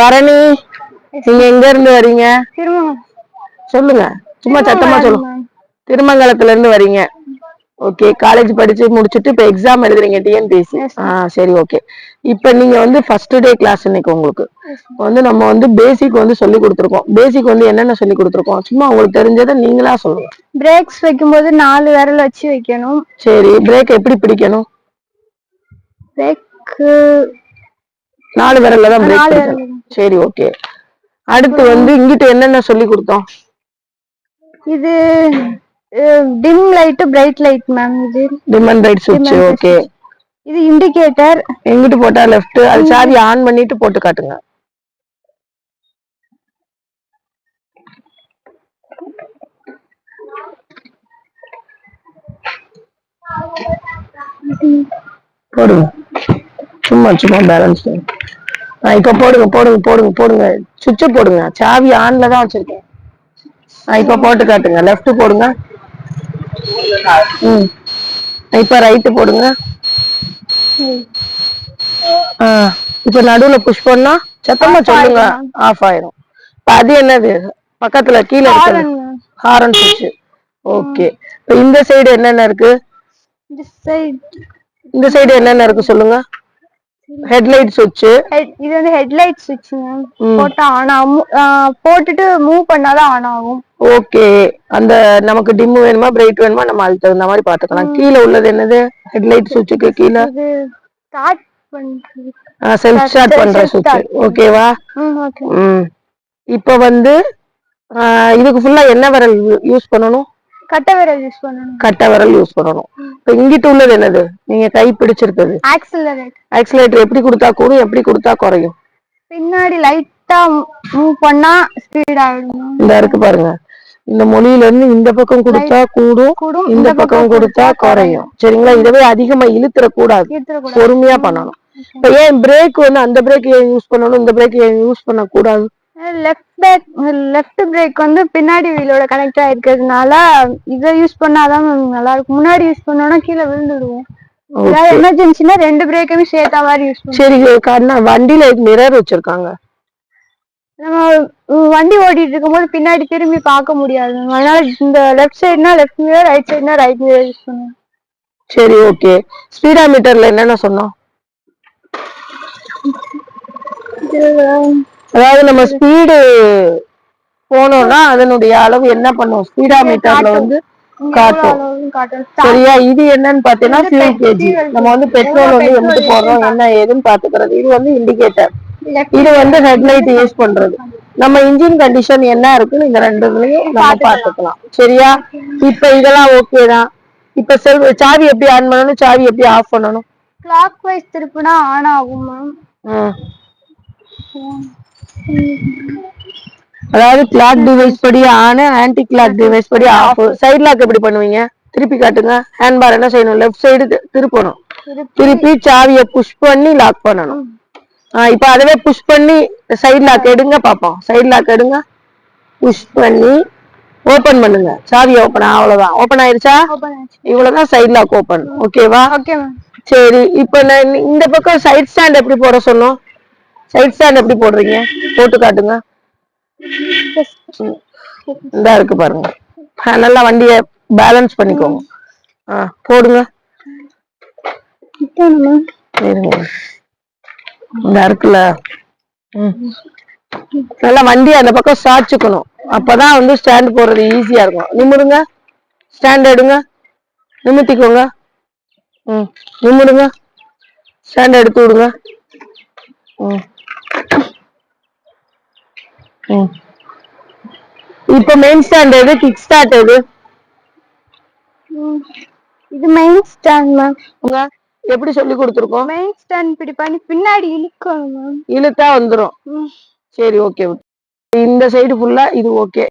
பரணி நீங்க எங்க இருந்து வரீங்க? சொல்லுங்க. சும்மா சத்தமா சொல்லுங்க. திருமங்கலத்துல இருந்து வரீங்க. ஓகே காலேஜ் படிச்சு முடிச்சுட்டு இப்ப எக்ஸாம் எழுதுறீங்க டிஎன்பிஎஸ்சி ஆ சரி ஓகே இப்ப நீங்க வந்து ஃபர்ஸ்ட் டே கிளாஸ் இன்னைக்கு உங்களுக்கு. வந்து நம்ம வந்து பேசிக் வந்து சொல்லி கொடுத்துருக்கோம். பேசிக் வந்து என்னென்ன சொல்லி கொடுத்துருக்கோம்? சும்மா உங்களுக்கு தெரிஞ்சதை நீங்களா சொல்லுங்க. பிரேக்ஸ் வைக்கும்போது நாலு விரல் வச்சு வைக்கணும். சரி பிரேக் எப்படி பிடிக்கணும்? பிரேக் நாலு விரல்ல தான் பிரேக் சரி ஓகே அடுத்து வந்து இங்கிட்டு என்னென்ன சொல்லி கொடுத்தோம்? இது dim light bright light ma'am இது. டிமன் ரைட் சுவிட்ச் Dim and ஓகே இது இண்டிகேட்டர் எங்கிட்டு போட்டா லெஃப்ட் அது சாவி ஆன் பண்ணிட்டு போட்டு காட்டுங்க. போடுங்க. சும்மா சும்மா பேலன்ஸ் இப்ப போடுங்க போடுங்க போடுங்க போடுங்க. சுவிட்ச போடுங்க. சாவி ஆன்ல தான் வச்சிருக்கேன். இப்ப போட்டு காட்டுங்க. லெஃப்ட் போடுங்க. ம். இப்ப ரைட்டு போடுங்க. ஆ, இப்ப நடுவுல புஷ் பண்ணா சத்தமா சொல்லுங்க. ஆஃப் ஆயிரும். இப்ப அது என்னது? பக்கத்துல கீழே இருக்கு ஹாரன் சுவிட்ச் ஓகே இப்ப இந்த சைடு என்னென்ன இருக்கு? இந்த சைடு என்னென்ன இருக்கு சொல்லுங்க. ஹெட்லைட் சுவிட்ச் இது வந்து ஹெட்லைட் சுவிட்ச் மேம் ம். போட்டா ஆன் ஆகும். போட்டுட்டு மூவ் பண்ணாதான் ஆன் ஆகும். ஓகே அந்த நமக்கு டிம் வேணுமா பிரைட் வேணுமா நம்ம அதுக்கு தகுந்த மாதிரி பாத்துக்கலாம் கீழே உள்ளது என்னது? ஹெட்லைட் சுவிட்சுக்கு கீழே. ஸ்டார்ட் பண்றது. செல்ஃப் ஸ்டார்ட் பண்ற. சுவிட்ச் ஓகேவா இப்ப வந்து இதுக்கு ஃபுல்லா என்ன விரல் யூஸ் பண்ணணும்? கட்டை விரல் யூஸ் பண்ணணும். கட்டை விரல் யூஸ் பண்ணணும். இப்ப இங்கிட்டு உள்ளது என்னது? நீங்க கை பிடிச்சிருக்கிறது ஆக்சிலரேட் ஆக்சிலேட்டர் எப்படி கொடுத்தா கூடும் எப்படி கொடுத்தா குறையும்? பின்னாடி லைட்டா மூவ் பண்ணா ஸ்பீட் ஆகிடும் இந்த இருக்கு பாருங்க. இந்த மொழியில இருந்து இந்த பக்கம் கொடுத்தா கூடும் இந்த பக்கம் கொடுத்தா குறையும். சரிங்களா? இதவே அதிகமா இழுத்துற கூடாது. பொறுமையா பண்ணணும். இப்ப ஏன் பிரேக் வந்து அந்த பிரேக் ஏன் யூஸ் பண்ணணும் இந்த பிரேக் ஏன் யூஸ் பண்ண கூடாது லெஃப்ட் பேக் லெஃப்ட் பிரேக் வந்து பின்னாடி வீலோட கனெக்ட் ஆயிருக்கிறதுனால இதை யூஸ் பண்ணாதான் ma'am நல்லா இருக்கும். முன்னாடி யூஸ் பண்ணோம்னா கீழே விழுந்துடுவோம். ஏதாவது எமர்ஜென்சினா ரெண்டு பிரேக்குமே சேர்த்தா மாதிரி யூஸ் பண்ணுவோம். சரி காரணம் வண்டியில மிரர் வச்சிருக்காங்க. நம்ம வண்டி ஓட்டிட்டு இருக்கும்போது பின்னாடி திரும்பி பார்க்க முடியாது. அதனால இந்த லெஃப்ட் சைடுனா லெஃப்ட் மிரர் ரைட் சைடுனா ரைட் மிரர் யூஸ் பண்ணுவோம். சரி ஓகே ஸ்பீடா மீட்டர்ல என்னென்ன சொன்னோம்? அதாவது நம்ம ஸ்பீடு போனோம்னா அதனுடைய அளவு என்ன பண்ணும்? ஸ்பீடா மீட்டர்ல வந்து காட்டும். சரியா? இது என்னன்னு பாத்தீங்கன்னா ஃபியூல் கேஜி நம்ம வந்து பெட்ரோல் வந்து எம்பிட்டு போடுறோம்? என்ன ஏதுன்னு பாத்துக்கிறது இது வந்து இண்டிகேட்டர் இது வந்து ஹெட்லைட் யூஸ் பண்றது. நம்ம இன்ஜின் கண்டிஷன் என்ன இருக்குன்னு இந்த ரெண்டுலயும் நம்ம பாத்துக்கலாம் சரியா? இப்ப இதெல்லாம் ஓகே தான். இப்ப செல் சாவி எப்படி ஆன் பண்ணணும்? சாவி எப்படி ஆஃப் பண்ணணும்? கிளாக் வைஸ் திருப்பினா ஆன் ஆகும் மேம். அதாவது கிளாக் டிவைஸ் படி ஆன் ஆன்டி கிளாக் டிவைஸ் படி ஆஃப் சைடு லாக் எப்படி பண்ணுவீங்க? திருப்பி காட்டுங்க. ஹேண்ட் பார் என்ன செய்யணும்? லெஃப்ட் சைடு திருப்பணும். திருப்பி. சாவியை புஷ் பண்ணி லாக் பண்ணணும். இப்ப அதவே புஷ் பண்ணி சைடு லாக் எடுங்க பாப்போம். சைடு லாக் எடுங்க. புஷ் பண்ணி ஓபன் பண்ணுங்க. சாவி ஓபன் அவ்வளவுதான். ஓபன் ஆயிருச்சா? இவ்வளவுதான் சைடு லாக் ஓபன் ஓகேவா சரி இப்ப நான் இந்த பக்கம் சைடு ஸ்டாண்ட் எப்படி போட சொன்னோம்? சைடு ஸ்டாண்ட் எப்படி போடுறீங்க? போட்டு காட்டுங்க. இதா இருக்கு பாருங்க. ஆ, நல்லா வண்டிய பேலன்ஸ் பண்ணிக்கோங்க. ஆ போடுங்க. இருங்க. இருக்குல்ல. ம். நல்லா வண்டி அந்த பக்கம் சாச்சுக்கணும் அப்பதான் வந்து ஸ்டாண்ட் போடுறது ஈஸியா இருக்கும். நிமிடுங்க ஸ்டாண்ட் எடுங்க. நிமித்திக்கோங்க. ம் நிமிடுங்க ஸ்டாண்ட் எடுத்து விடுங்க. ம். இப்போ மெயின் ஸ்டாண்ட் எது? கிக் ஸ்டார்ட் எது? இது மெயின் ஸ்டாண்ட் மேம் உங்க எப்படி சொல்லி கொடுத்துருக்கோம்? மெயின் ஸ்டாண்ட் இப்படி பண்ணி பின்னாடி இழுக்கணும் மேம் இழுத்தா வந்துரும். சரி ஓகே இந்த சைடு ஃபுல்லா இது ஓகே